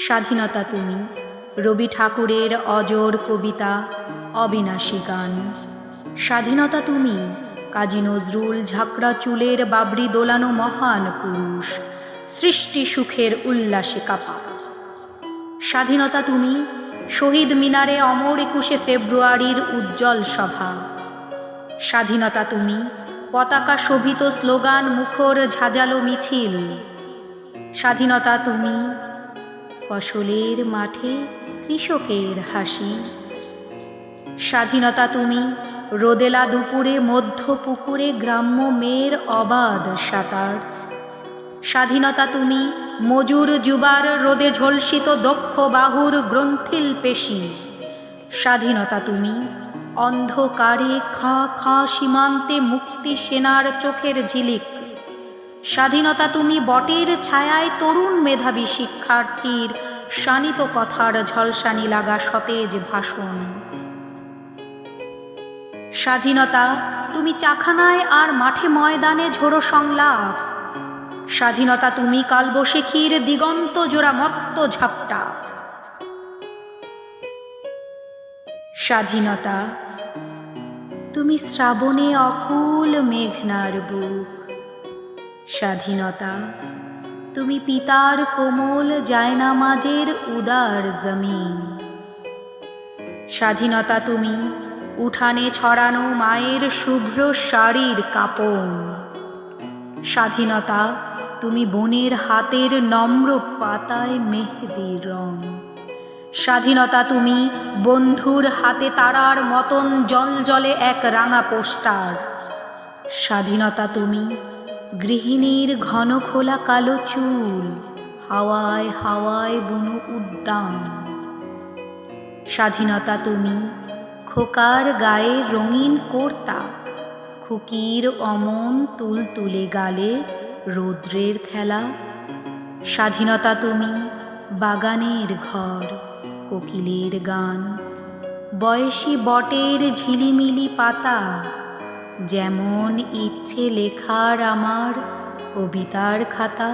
স্বাধীনতা তুমি। রবি ঠাকুরের অজর কবিতা, অবিনাশী গান। স্বাধীনতা তুমি, কাজী নজরুল ঝাঁকড়া চুলের বাবরি দোলানো মহান পুরুষ, সৃষ্টি সুখের উল্লাসে কাপা। স্বাধীনতা তুমি, শহীদ মিনারে অমর একুশে ফেব্রুয়ারির উজ্জ্বল সভা। স্বাধীনতা তুমি, পতাকা শোভিত স্লোগান মুখর ঝাঁঝালো মিছিল। স্বাধীনতা তুমি ফসলের মাঠে কৃষকের হাসি। স্বাধীনতা তুমি, রোদেলা দুপুরে মধ্য পুকুরে গ্রাম্য মেয়ের অবাধ সাঁতার। স্বাধীনতা তুমি, মজুর যুবার রোদে ঝলসিত দক্ষ বাহুর গ্রন্থিল পেশি। স্বাধীনতা তুমি, অন্ধকারে খাঁ খাঁ সীমান্তে মুক্তি সেনার চোখের ঝিলিক। স্বাধীনতা তুমি বটের ছায়ায় তরুণ মেধাবী শিক্ষার্থীর শানিত কথার ঝলসানি লাগা সতেজ ভাষণ। স্বাধীনতা তুমি চাখানায় আর মাঠে ময়দানে ঝোড়ো সংলাপ। স্বাধীনতা তুমি কালবশেখীর দিগন্ত জোড়া মত্ত ঝাপটা। স্বাধীনতা তুমি শ্রাবণে অকুল মেঘনার বুক। স্বাধীনতা। তুমি পিতার কোমল জায়নামাজের উদার জমিন। স্বাধীনতা তুমি উঠানে ছড়ানো মায়ের শুভ্র শাড়ির কাপন। স্বাধীনতা তুমি বোনের হাতের নম্র পাতায় মেহেদি রং। স্বাধীনতা তুমি বন্ধুর হাতে তারার মতন জল জলে এক রাঙা পোস্টার। স্বাধীনতা তুমি গৃহিণীর ঘন খোলা কালো চুল, হাওয়ায় হাওয়ায় বনু উদ্যান। স্বাধীনতা তুমি, খোকার গায়ে রঙিন কোর্তা, খুকির অমন তুল তুলে গালে রৌদ্রের খেলা। স্বাধীনতা তুমি, বাগানের ঘর, কোকিলের গান, বয়সী বটের ঝিলিমিলি পাতা যেমন ইচ্ছে লেখার আমার কবিতার খাতা